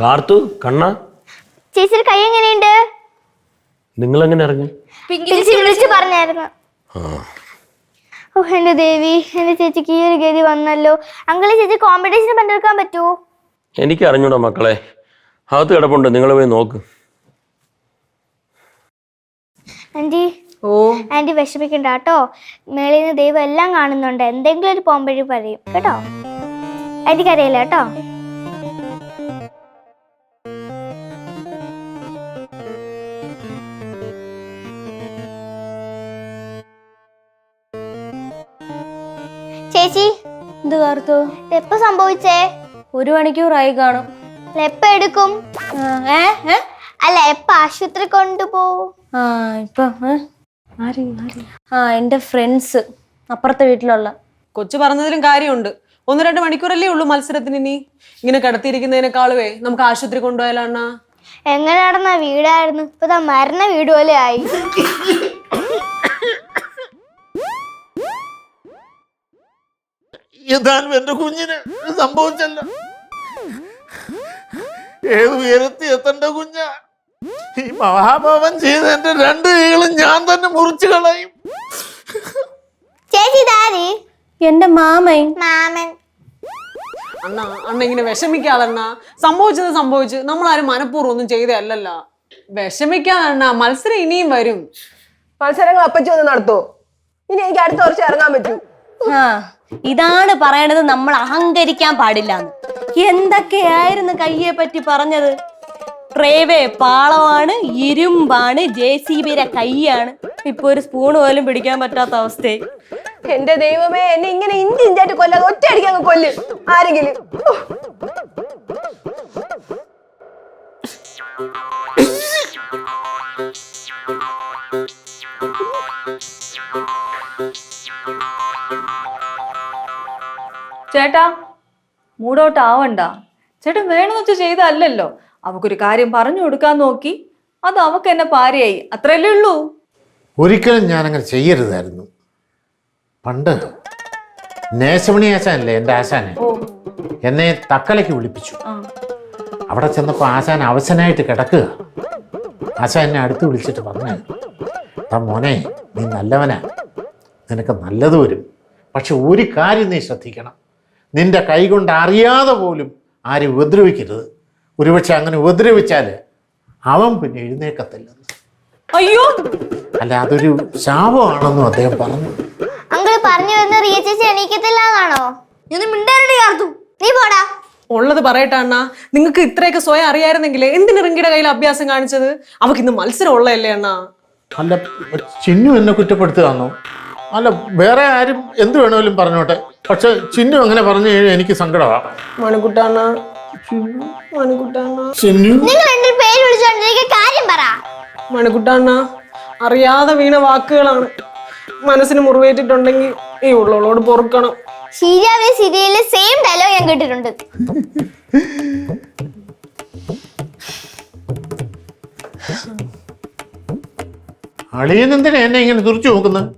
കാർത്തു കണ്ണ. ചേച്ചിയുടെ കൈ എങ്ങനെയുണ്ട്? നിങ്ങൾ എങ്ങനെ ഇറങ്ങി തിരിച്ച് വിളിച്ച് പറഞ്ഞായിരുന്നു. ഓ എന്റെ ദേവി എന്റെ ചേച്ചിക്ക് ഈ ഒരു ഗതി വന്നല്ലോ. അങ്കിൾ ചേച്ചി കോമ്പറ്റീഷൻ പങ്കെടുക്കാൻ പറ്റുമോ എനിക്ക് അറിഞ്ഞൂടാ മക്കളെ. അകത്ത് കിടപ്പുണ്ട്. നിങ്ങൾ പോയി നോക്ക്. ആന്റി ഓ. ആന്റി വിഷമിക്കണ്ട കേട്ടോ. മേളിൽ നിന്ന് ദൈവം എല്ലാം കാണുന്നുണ്ട്. എന്തെങ്കിലും ഒരു പോംവഴി പറയും. കേട്ടോ? ആന്റിക്ക് അറിയില്ല കേട്ടോ? എന്ത് കാർത്തു? എപ്പോ സംഭവിച്ചേ? ഒരു മണിക്കൂറായി കാണും. എപ്പ എടുക്കും? ആ, ഏ ഏ? അല്ല എപ്പ ആശുപത്രി കൊണ്ടുപോകും? ആ ഇപ്പൊ ഏ? ആ എന്റെ ഫ്രണ്ട്സ് അപ്പുറത്തെ വീട്ടിലുള്ള. കൊച്ചു പറഞ്ഞതിലും കാര്യമുണ്ട്. ഒന്ന് രണ്ട് മണിക്കൂറല്ലേ ഉള്ളൂ മത്സരത്തിന് ഇനി. ഇങ്ങനെ കിടത്തിയിരിക്കുന്നതിനേക്കാളുവേ നമുക്ക് ആശുപത്രി കൊണ്ടുപോയാലണ്ണ എങ്ങനെ നടന്ന വീടായിരുന്നു? ഇപ്പൊ ദാ മരണ വീട് പോലെ ആയി. എന്നാലും എന്റെ കുഞ്ഞിന് സംഭവിച്ചല്ല ഏത് ഉയരത്തി എത്തണ്ട കുഞ്ഞ? ഈ മഹാഭാവം ചെയ്ത എന്റെ രണ്ട് കൈകളും ഞാൻ തന്നെ മുറിച്ചു കളയും. ചേച്ചി ഇതാരി? എന്റെ മാമൻ. മാമൻ. അണ്ണ അണ്ണ ഇങ്ങനെ വിഷമിക്കാതണ്ണ. സംഭവിച്ചത് സംഭവിച്ച് നമ്മൾ ആരും മനഃപൂർവം ഒന്നും ചെയ്തതല്ലല്ല. വിഷമിക്കാതണ്ണ മത്സരം ഇനിയും വരും. മത്സരങ്ങൾ അപ്പച്ചി ഒന്ന് നടത്തോ. ഇനി എനിക്ക് അടുത്ത വർഷം ഇറങ്ങാൻ പറ്റൂ. ആ ഇതാണ് പറയണത് നമ്മൾ അഹങ്കരിക്കാൻ പാടില്ല എന്തൊക്കെയായിരുന്നു കയ്യെ പറ്റി പറഞ്ഞത്? ട്രേവേ പാളമാണ് ഇരുമ്പാണ് ജെ സി ബിയുടെ കൈയാണ്. ഇപ്പൊ ഒരു സ്പൂൺ പോലും പിടിക്കാൻ പറ്റാത്ത അവസ്ഥയായി എന്റെ ദൈവമേ എന്നെ ഇങ്ങനെ ഇഞ്ചി ഇഞ്ചായിട്ട് കൊല്ലാതെ ഒറ്റ അടിക്കാൻ കൊല്ല്. ആരെങ്കിലും. ചേട്ടാ മൂടോട്ട് ആവണ്ട ചേട്ടൻ വേണമെന്ന് വെച്ച് ചെയ്തല്ലല്ലോ അവക്കൊരു കാര്യം പറഞ്ഞു കൊടുക്കാൻ നോക്കി. അത് അവക്ക് എന്നെ പാരയായി. അത്രയല്ലേ ഉള്ളൂ? ഒരിക്കലും ഞാൻ അങ്ങനെ ചെയ്യരുതായിരുന്നു. പണ്ട് നേശമണി ആശാനല്ലേ എന്റെ ആശാനെ? എന്നെ തക്കലയ്ക്ക് വിളിപ്പിച്ചു. അവിടെ ചെന്നപ്പോൾ ആശാൻ അവശനായിട്ട് കിടക്കുക. ആശാൻ എന്നെ അടുത്ത് വിളിച്ചിട്ട് പറഞ്ഞു താ മോനെ നീ നല്ലവനാ. നിനക്ക് നല്ലത് വരും. പക്ഷെ ഒരു കാര്യം നീ ശ്രദ്ധിക്കണം. നിന്റെ കൈകൊണ്ട് അറിയാതെ പോലും ആരും ഉപദ്രവിക്കരുത്. ഒരുപക്ഷെ അങ്ങനെ ഉപദ്രവിച്ചാൽ അവൻ പിന്നെ എഴുന്നേക്കത്തില്ലെന്ന് അയ്യോ! അല്ല അതൊരു ശാപമാണെന്നും അദ്ദേഹം പറഞ്ഞു. പറഞ്ഞു വരുന്ന റിയ ചേച്ചി എണീക്കത്തില്ല എന്നാണോ? നീ മിണ്ടാരടി കാർത്തു നീ പോടാ. ഉള്ളത് പറയട്ടെ അണ്ണ നിങ്ങൾക്ക് ഇത്രയൊക്കെ സ്വയം അറിയായിരുന്നെങ്കിൽ എന്തിനു റിങ്കിയുടെ കയ്യിൽ അഭ്യാസം കാണിച്ചത്? അവക്ക് ഇന്ന് മത്സരം ഉള്ളതല്ലേ അണ്ണാ? അല്ല ചിന്നു എന്നെ കുറ്റപ്പെടുത്തുകയാണോ? അല്ല വേറെ ആരും എന്ത് വേണമെങ്കിലും പറഞ്ഞോട്ടെ. പക്ഷെ ചിന്നു അങ്ങനെ പറഞ്ഞു കഴിഞ്ഞാൽ എനിക്ക് സങ്കടമാണ് മണിക്കുട്ടണ്ണ മണിക്കുട്ടണ്ണ ചിന്നു? നിങ്ങൾ എന്റെ പേര് വിളിച്ചോണ്ടിരിക്കുക കാര്യം പറ. മണിക്കുട്ടണ്ണ അറിയാതെ വീണ വാക്കുകളാണ് മനസ്സിന് മുറിവേറ്റിട്ടുണ്ടെങ്കിൽ ഈ ഉള്ളവളോട് പൊറുക്കണം. ശരിയാവേ സീരിയലിലെ സെയിം ഡയലോഗ് ഞാൻ കേട്ടിട്ടുണ്ട്. അളിയൻ എന്തിനാ എന്നെ ഇങ്ങനെ തുറച്ചു നോക്കുന്നത്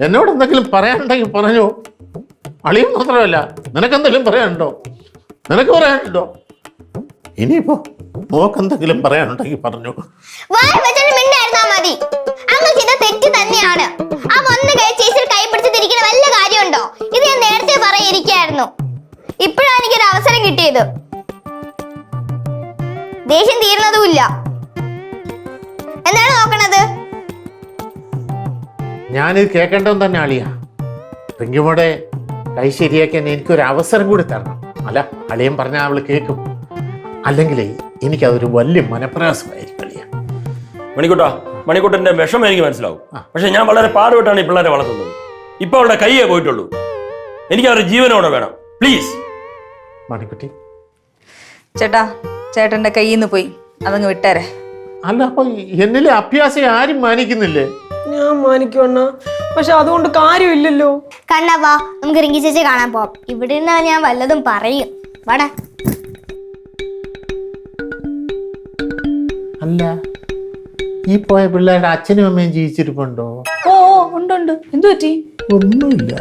എന്നോട് എന്തെങ്കിലും പറയാനുണ്ടെങ്കിൽ പറഞ്ഞു. അളിയും മാത്രമല്ല നിനക്കെന്തെങ്കിലും പറയാനുണ്ടോ? നിനക്ക് പറയാനുണ്ടോ? ഇനിയിപ്പോ മോക്കെന്തെങ്കിലും പറയാനുണ്ടെങ്കിൽ പറഞ്ഞു. മതി. ആ കൈ കാര്യമുണ്ടോ? ഇത് ഞാൻ നേരത്തെ അവസരം ദേഷ്യം തീരുന്നതുമില്ല. എന്താണ് നോക്കണത്? ഞാനിത് കേൾക്കേണ്ടവൻ തന്നെ അളിയ. റിങ്കിമോടെ കൈ ശരിയാക്കാൻ എനിക്കൊരു അവസരം കൂടി തരണം. അല്ല അളിയൻ പറഞ്ഞാൽ അവൾ കേൾക്കും. അല്ലെങ്കിൽ എനിക്കതൊരു വലിയ മനപ്രയാസമായിരിക്കും അളിയ. മണിക്കൂട്ടാ മണിക്കുട്ടന്റെ വിഷമം എനിക്ക് മനസ്സിലാവും. പക്ഷെ ഞാൻ വളരെ പാടുപെട്ടാണ് ഈ പിള്ളേരെ വളർത്തുന്നത്. ഇപ്പൊ അവളുടെ കൈയേ പോയിട്ടുള്ളൂ. എനിക്ക് അവരുടെ ജീവനോടെ വേണം. പ്ലീസ് മണിക്കുട്ടി. ചേട്ടാ ചേട്ടന്റെ കയ്യിൽ നിന്ന് പോയി. അതങ്ങ് വിട്ടേരെ. അല്ല അപ്പൊ എന്നിലെ അഭ്യാസം ആരും മാനിക്കുന്നില്ലേ? ഞാൻ മാനിക്കണ അണ്ണ. പക്ഷെ അതുകൊണ്ട് കാര്യമില്ലല്ലോ. കണ്ണവാ നമുക്ക് റിങ്കി ചേച്ചി കാണാൻ പോവാം. ഇവിടെ നിന്നാ ഞാൻ വല്ലതും പറയും. വാടാ. അല്ല ഈ പോയ പിള്ളേരുടെ അച്ഛനും അമ്മയും ജീവിച്ചിരിപ്പുണ്ടോ? ഓ ഓ, ഉണ്ട് ഉണ്ട്. എന്തു പറ്റി? ഒന്നുമില്ല.